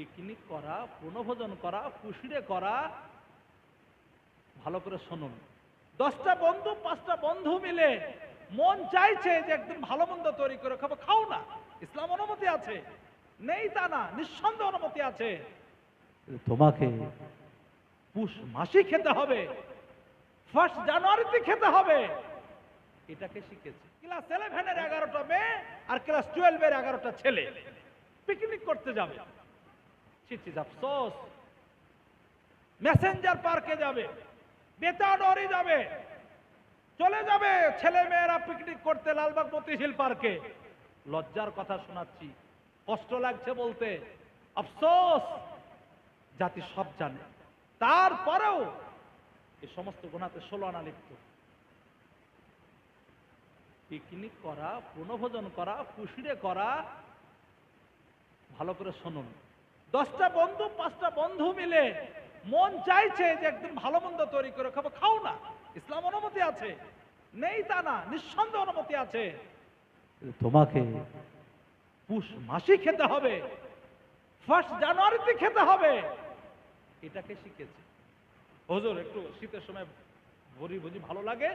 Picnic করা বনভোজন করা কুশিরে করা, ভালো করে শুনুন। দশটা বন্ধু, পাঁচটা বন্ধু মিলে মন চাইছে যে একদিন ভালো মন্দ তৈরি করে খাব। খাও না, ইসলাম অনুমতি আছে। নেই তা না, নিঃসন্দেহ অনুমতি আছে। তোমাকে পুষ মাসি খেতে হবে, ফার্স্ট জানুয়ারিতে খেতে হবে। এটাকে শিখেছে। ক্লাস ইলেভেনের এগারোটা মেয়ে আর ক্লাস টুয়েলভের এগারোটা ছেলে। পিকনিক করতে যাবে। চিঠি আফসোস। মেসেঞ্জার পার্কে যাবে, বেতাডরি যাবে, চলে যাবে ছেলে মেয়েরা পিকনিক করতে লালবাগ মতিঝিল পার্কে। লজ্জার কথা শোনাচ্ছি, কষ্ট লাগছে বলতে, আফসোস। জাতি সব জানে। তারপরেও এই সমস্ত গোনাতে ষোলো আনা লিপ্ত। পিকনিক করা পুনভোজন করা কুশিরে করা, ভালো করে শুনুন। দশটা বন্ধু, পাঁচটা বন্ধু মিলে মন চাইছে যে একদিন ভালো মন্দ তৈরি করে খাব। খাও না, ইসলাম অনুমতি আছে। নেই তা না, নিঃসন্দেহ অনুমতি আছে। তোমাকে পুষ মাসি খেতে হবে, ফার্স্ট জানুয়ারিতে খেতে হবে। এটাকে শিখেছে? হুজুর, একটু শীতের সময় ভরি ভুজি ভালো লাগে,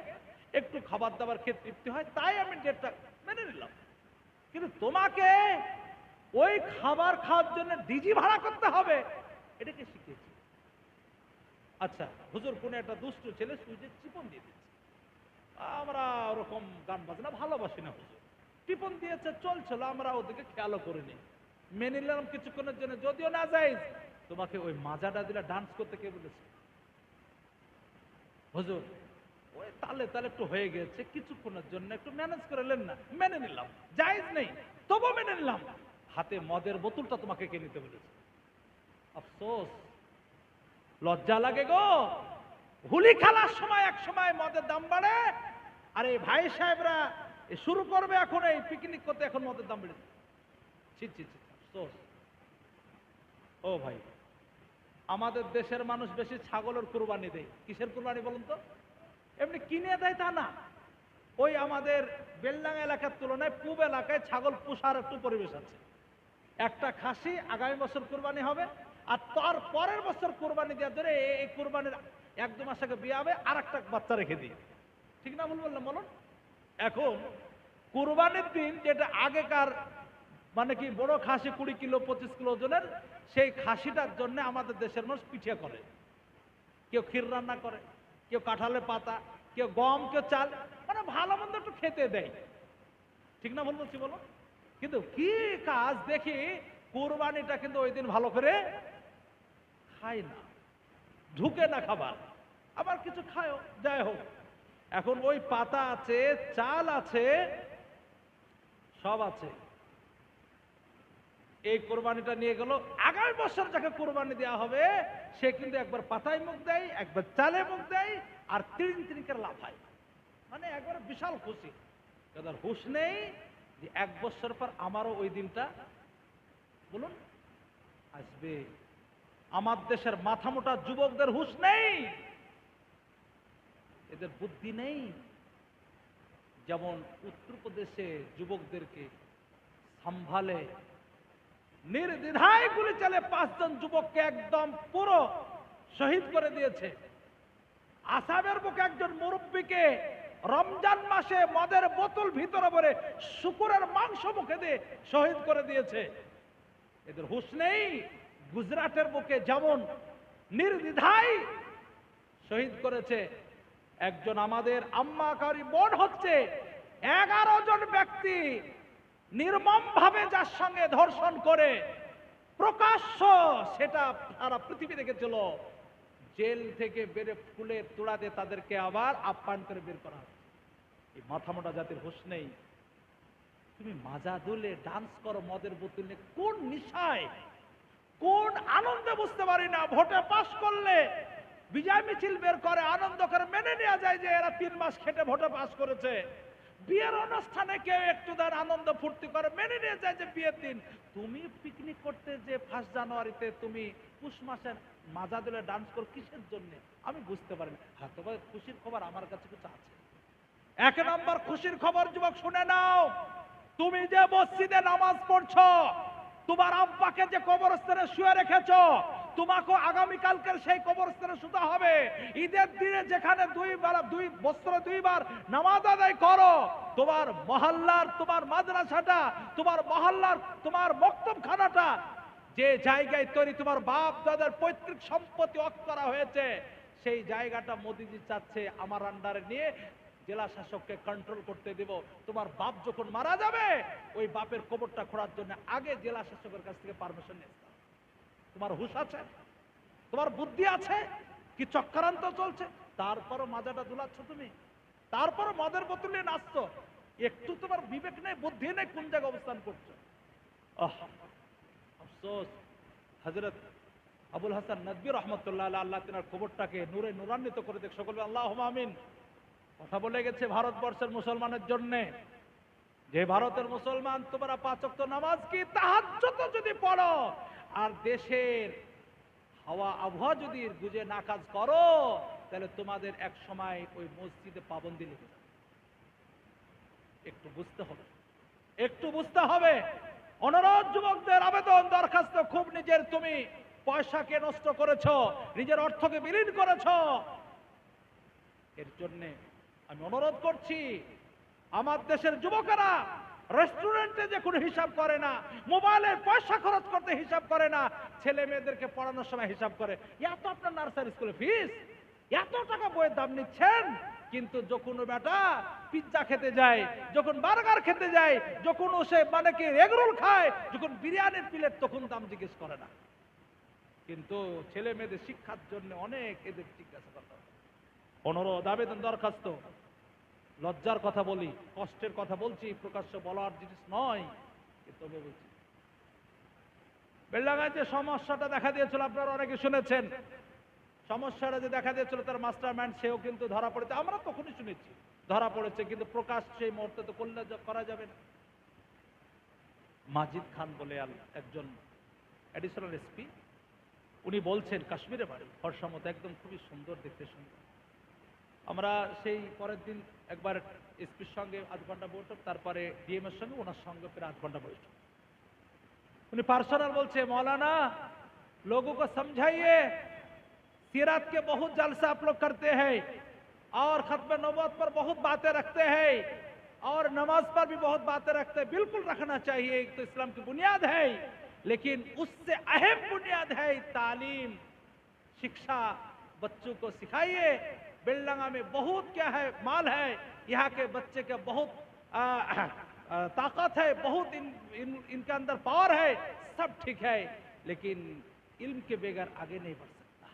একটু খাবার দাবার খেয়ে তৃপ্তি হয়, তাই আমি ডেটটা মেনে নিলাম। কিন্তু তোমাকে ওই খাবার খাওয়ার জন্য ডিজি ভাড়া করতে হবে। এটাকে শিখেছি আচ্ছা হুজুর, কোন একটা দুষ্টু ছেলে সুইচে চিপন দিয়ে দিচ্ছে। আমরা ওরকম গান বাজনা ভালোবাসি না, হুজুর। টিপন দিয়েছে, চলছিল, আমরা ওদিকে খেয়ালও করিনি। মেনে নিলাম কিছুক্ষণের জন্য, যদিও না যাই, তোমাকে ওই মাজাটা দিলে ডান্স করতে কে বলেছে? হুজুর, ওই তালে তালে একটু হয়ে গেছে, কিছুক্ষণের জন্য একটু ম্যানেজ করে নেন না, মেনে নিলাম। জায়েজ নেই তবু মেনে নিলাম। হাতে মদের বোতলটা তোমাকে কে নিতে বলেছে? আফসোস। লজ্জা লাগে গো। হুলি খেলার সময় এক সময় মদের দাম বাড়ে। আর এই ভাই সাহেবরা শুরু করবে এখন, এই পিকনিক করতে এখন মদের দাম বেড়েছে। ছি আফসোস। ও ভাই, আমাদের দেশের মানুষ বেশি ছাগলের কুরবানি দেয়। কিসের কুরবানি বলুন তো? এমনি কিনে দেয় তা না। ওই আমাদের বেলডাঙ্গা এলাকার তুলনায় পূব এলাকায় ছাগল পোষার একটু পরিবেশ আছে। একটা খাসি আগামী বছর কুরবানি হবে, আর তার পরের বছর কুরবানি দেওয়ার ধরে এই- কুরবানির এক দু মাস আগে বিয়ে হবে আর একটা বাচ্চা রেখে দিই। ঠিক না, ভুল বললাম? বলুন। এখন কুরবানির দিন যেটা আগেকার মানে কি বড় খাসি কুড়ি কিলো, পঁচিশ কিলো ওজনের, সেই খাসিটার জন্য আমাদের দেশের মানুষ পিঠিয়া করে। কেউ ক্ষীর রান্না করে, কেউ কাঁঠালের পাতা, কেউ গম, কেউ চাল মানে ভালো মন্দ একটু খেতে দেয়। ঠিক না, ভুল বলছি বলো কিন্তু কি কাজ দেখি কোরবানিটা কিন্তু ওই দিন ভালো করে খায় না, ঢুকে না খাবার। আবার কিছু খায়ও যাই হোক। এখন ওই পাতা আছে, চাল আছে, সব আছে। এই কোরবানিটা নিয়ে গেল। আগামী বছর যাকে কোরবানি দেওয়া হবে, সে কিন্তু একবার পাতায় মুখ দেয়, একবার চালে মুখ দেয়, আর তিন তিনকের লাফায়। মানে একবার বিশাল খুশি। হুশ নেই যে এক বছর পর আমারও ওই দিনটা, বলুন, আসবে। আমার দেশের মাথা মোটা যুবকদের হুশ নেই। এদের বুদ্ধি নেই। যেমন উত্তরপ্রদেশে যুবকদেরকে সম্ভালে নির্দ্বিধায় গুলি চালে পাঁচজন যুবককে একদম পুরো শহীদ করে দিয়েছে। আসামের বুকে একজন মুরব্বীকে রমজান মাসে মদের বোতল ভিতরে ভরে শুকুরের মাংস মুখে দিয়ে শহীদ করে দিয়েছে। এদের হুশ নেই, গুজরাটের বুকে যেমন নির্দ্বিধায় শহীদ করেছে, একজন আমাদের আম্মাকারী বোন হচ্ছে, এগারো জন ব্যক্তি নির্মম ভাবে যার সঙ্গে ধর্ষণ করে, প্রকাশ্য সেটা সারা পৃথিবী দেখেছিল। জেল থেকে বেড়ে ফুলে তোড়াতে তাদেরকে আবার আপ্যায়ন করে বের করা এই মাথা মোটা জাতির হুশ নেই। তুমি মাজা দুলে ডান্স করো, মদের বোতলে কোন নিশায়, কোন আনন্দে বুঝতে পারি না। ভোটে পাশ করলে বিজয় মিছিল বের করে, আনন্দ করে মেনে নেওয়া যায় যে এরা তিন মাস খেটে ভোটে পাস করেছে। বিয়ের অনুষ্ঠানে কেউ একটু দেন আনন্দ ফুর্তি করে, মেনে নিয়ে যায় যে বিয়ের দিন। তুমি পিকনিক করতে যে ফার্স্ট জানুয়ারিতে তুমি পুষ মাসে মাজা দিলে ডান্স করো, কিসের জন্য? আমি বুঝতে পারি না। হ্যাঁ তবে খুশির খবর আমার কাছে কিছু আছে। এক নম্বর খুশির খবর, যুবক, শুনে নাও। তুমি যে মসজিদে নামাজ পড়ছো, তোমার আব্বাকে যে কবরস্থানে শুয়ে রেখেছ, তোমাকে আগামীকালকের সেই কবরস্থানে শুতে হবে। ঈদের দিনে যেখানে দুইবার দুই বস্ত্রে দুইবার নামাজ আদায় করো, তোমার মহল্লার, তোমার মাদ্রাসাটা, তোমার মহল্লার, তোমার মক্তবখানাটা, যে জায়গায় তৈরি তোমার বাপ দাদার পৈতৃক সম্পত্তি অক করা হয়েছে, সেই জায়গাটা মোদিজি চাচ্ছে আমার আন্ডারে নিয়ে জেলা শাসককে কন্ট্রোল করতে দেব। তোমার বাপ যখন মারা যাবে, ওই বাপের কবরটা খোঁড়ার জন্য আগে জেলা শাসকের কাছ থেকে পারমিশন হবে। তোমার হুশ আছে? তোমার বুদ্ধি আছে? কি চক্রান্ত চলছে? তারপরও মাজাটা দুলাচ্ছ তুমি? তারপরও মদের বোতল নিয়ে নাচছো? একটু তোমার বিবেক নেই, বুদ্ধি নেই, কোন জায়গায় অবস্থান করছ? আফসোস। হজরত আবুল হাসান নদবী রহমতুল্লাহ আল্লাহ তিনার কবরটাকে নূরে নূরান্বিত করে দেখ সকল আল্লাহ আমিন। কথা বলে গেছে ভারতবর্ষের মুসলমানের জন্যে। যে ভারতের মুসলমান, তোমরা পাঁচক্ত নামাজ কি তাহাজ্জত যদি পড়ো? আর দেশের হাওয়া আবহাওয়া যদি বুঝে না কাজ করো, তাহলে তোমাদের এক সময় ওই মসজিদে পাবন্দি লেগে যাবে। একটু বুঝতে হবে। একটু বুঝতে হবে। অনুরোধ, যুবকদের আবেদন, দরখাস্ত, খুব নিজের তুমি পয়সাকে নষ্ট করেছ, নিজের অর্থকে বিলীন করেছ। এর জন্যে আমি অনুরোধ করছি, আমার দেশের যুবকেরা রেস্টুরেন্টে যে কোনো হিসাব করে না মোবাইলের পয়সা খরচ করতে হিসাব করে না, ছেলে মেয়েদেরকে পড়ানোর সময় হিসাব করে, এত আপনার নার্সারি স্কুলে ফিস এত টাকা বইয়ের দাম নিচ্ছেন? কিন্তু যখন বেটা পিৎজা খেতে যায়, যখন বার্গার খেতে যায়, যখন সে মানে কি এগরোল খায়, যখন বিরিয়ানির প্লেট তখন দাম জিজ্ঞেস করে না। কিন্তু ছেলে মেয়েদের শিক্ষার জন্য অনেক এদের জিজ্ঞাসা অনুরোধ আবেদন দরখাস্ত। লজ্জার কথা বলি, কষ্টের কথা বলছি, প্রকাশ্য বলার জিনিস নয় তবে বলছি। বেল্লাগায় যে সমস্যাটা দেখা দিয়েছিল, আপনারা অনেকে শুনেছেন। সমস্যাটা যে দেখা দিয়েছিল, তার মাস্টার মাইন্ড সেও কিন্তু ধরা পড়েছে। আমরা তখনই শুনেছি, ধরা পড়েছে, কিন্তু প্রকাশ সেই মুহূর্তে তো করলে করা যাবে না। মাজিদ খান বলে একজন অ্যাডিশনাল এসপি উনি বলছেন, কাশ্মীরে বাড়ি হর্ষমত একদম খুবই সুন্দর, দেখতে সুন্দর। আমরা সেই পরের দিন একবার এসপির সঙ্গে আধ ঘন্টা বৈঠক তারপরে ডিএম এর সঙ্গে ওনার সঙ্গে ফির আধ ঘন্টা বৈঠক উনি পার্সোনাল বলছে मौलाना लोगों को समझाइए सीरत के बहुत जलसा आप लोग करते हैं और खत्म नबूवत पर बहुत बातें रखते हैं और नमाज पर भी बहुत बातें रखते हैं बिल्कुल रखना चाहिए एक तो इस्लाम की बुनियाद है लेकिन उससे अहम बुनियाद है तालीम शिक्षा बच्चों को सिखाइए बेलडंगा में बहुत क्या है माल है यहाँ के बच्चे का बहुत आ, आ, ताकत है बहुत इन, इन, इनके अंदर पावर है सब ठीक है लेकिन इल्म के बगैर आगे नहीं बढ़ सकता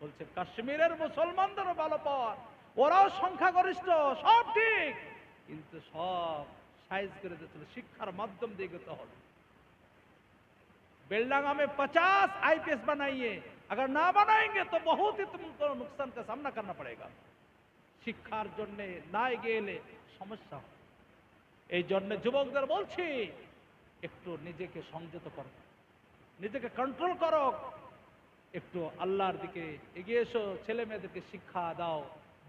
বলছে কাশ্মীরের মুসলমানদেরও ভালো পাওয়ার ওরাও সংখ্যাগরিষ্ঠ সব ঠিক কিন্তু সব সাইজ করে দিতে হবে, শিক্ষার মাধ্যম দিয়ে গেতে হবে बेलडंगा में 50 आईपीएस बनाइए अगर ना बनाएंगे तो बहुत ही तुमको नुकसान का सामना करना पड़ेगा শিক্ষার জন্য না এগিয়ে এলে সমস্যা হয় এই জন্য যুবকদের বলছি একটু নিজেকে সংযত করো নিজেকে কন্ট্রোল করো একটু আল্লাহর দিকে এগিয়ে এসো ছেলে মেয়েদেরকে শিক্ষা দাও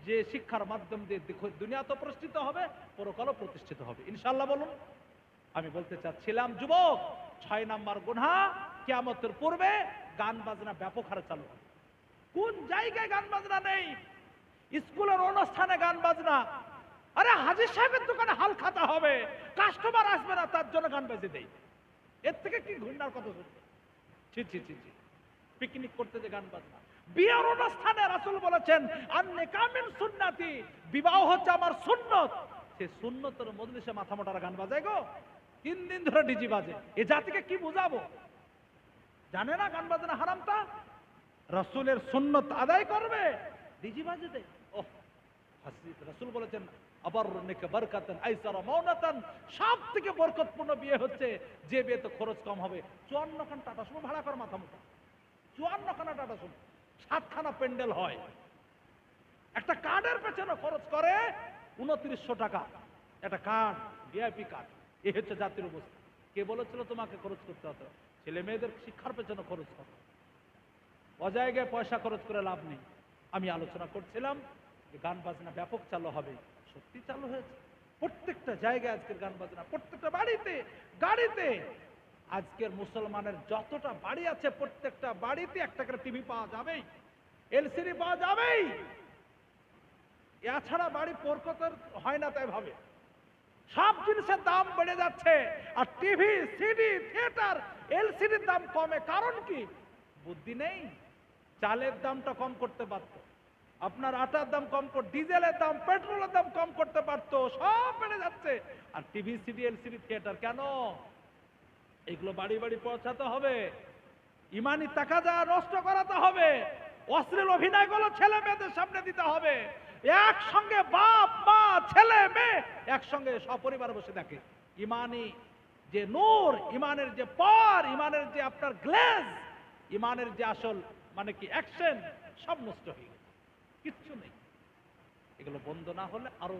যে শিক্ষার মাধ্যম দিয়ে দেখো দুনিয়া তো প্রতিষ্ঠিত হবে পরকালও প্রতিষ্ঠিত হবে ইনশাল্লাহ বলুন আমি বলতে চাচ্ছিলাম যুবক ছয় নাম্বার গুনহা কিয়ামতের পূর্বে গান বাজনা ব্যাপক হারে চালু। কোন জায়গায় গান বাজনা নেই? স্কুলের অনুষ্ঠানে গান বাজনা আরে হাজির সাহেবের দোকানে হাল খাতা হবে। কাস্টমার আসবে না, তার জন্য গান বাজে দেয় এর থেকে কি ঘূর্ণার কথা শুনবে ছি ছি ছি ছি। পিকনিক করতে যে গান বাজনা বিয়ের অনুষ্ঠানে রাসূল বলেছেন আর নেকামিন সুন্নাতি, বিবাহ হচ্ছে আমার সুন্নত। সে সুন্নতের মজলিসে মাথা মোটার গান বাজায় গো। তিন দিন ধরে ডিজি বাজে। এ জাতিকে কি বুঝাবো? জানে না গান বাজনা হারামটা? রসুলের সুন্নত আদায় করবে। ডিজি বাজে দে ওহ হাসি- রসুল বলেছেন আবার বরকাতেন আইসারা মৌনাতান সব থেকে বরকতপূর্ণ বিয়ে হচ্ছে যে বিয়েতে খরচ কম হবে। চুয়ান্ন খান টাটা সুমো ভাড়া কর মাথা মুখা চুয়ান্ন খানা টাটা সুমো সাতখানা প্যান্ডেল হয়। একটা কার্ডের পেছনে খরচ করে উনত্রিশশো টাকা। একটা কার্ড ভিআইপি কার্ড এই হচ্ছে জাতির অবস্থা। কে বলেছিল তোমাকে খরচ করতে হতো ছেলে মেয়েদের শিক্ষার পেছনে খরচ করো অজায়গায় পয়সা খরচ করে লাভ নেই। আমি আলোচনা করছিলাম যে গান বাজনা ব্যাপক চালু হবে। সত্যি চালু হয়েছে। প্রত্যেকটা জায়গায় আজকের গান বাজনা, প্রত্যেকটা বাড়িতে, গাড়িতে। আজকের মুসলমানের যতটা বাড়ি আছে, প্রত্যেকটা বাড়িতে একটা করে টিভি পাওয়া যাবেই। এলসিডি পাওয়া যাবেই। এছাড়া বাড়ি পরকতের হয় না তাই ভাবে। সব জিনিসের দাম বেড়ে যাচ্ছে। আর টিভি, সিডি, থিয়েটার, এলসিডির দাম কমে। কারণ কি? বুদ্ধি নেই। চালের দামটা কম করতে পারত। আপনার আটার দাম কম ডিজেলের দাম, পেট্রোলের দাম কম করতে পারতো। সব বেড়ে যাচ্ছে। আর টিভি, সিডি, এলসিডি, থিয়েটার কেন? এগুলো বাড়ি বাড়ি পৌঁছাতে হবে। ইমানি টাকা যা নষ্ট করাতে হবে। অশ্লীল অভিনয়গুলো ছেলে মেয়েদের সামনে দিতে হবে। একসঙ্গে বাপ, মা, ছেলে, মেয়ে একসঙ্গে সপরিবার বসে দেখে। ইমানি যে নূর, ইমানের যে পর ইমানের যে আপনার গ্লেজ, ইমানের যে আসল মানে কি অ্যাকশন সব নষ্ট হয়ে গেছে। কিচ্ছু নেই। এগুলো বন্ধ না হলে আরও